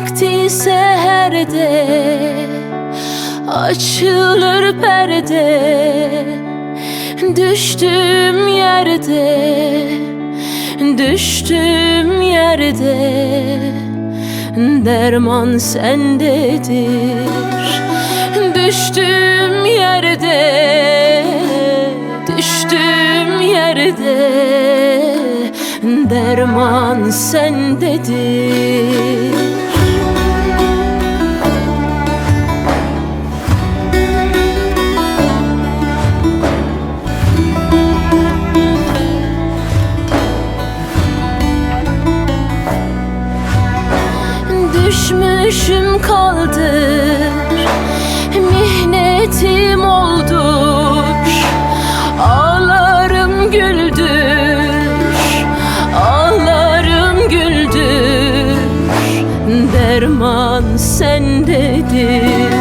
vakti seherde Açılır perde. Düştüm yerde Düştüm yerde Derman sendedir. Düştüm yerde Düştüm yerde Derman sendedir Düşmüşüm kaldır. Mihnetim oldur. Ağlarım güldür. Ağlarım güldür. Derman sendedir.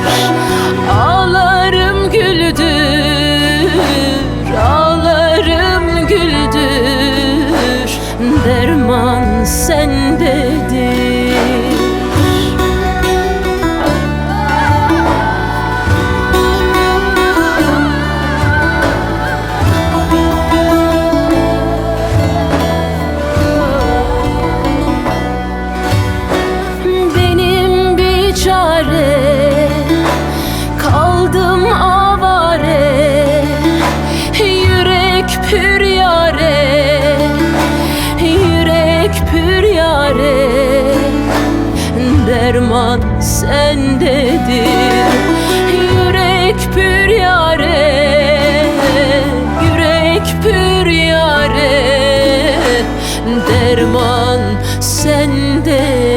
Ağlarım güldür. Ağlarım güldür. Derman sendedir çare. Kaldım avare Yürek pür yare. Yürek pür yare Derman sendedir. Yürek pür yare Yürek pür yare Derman sendedir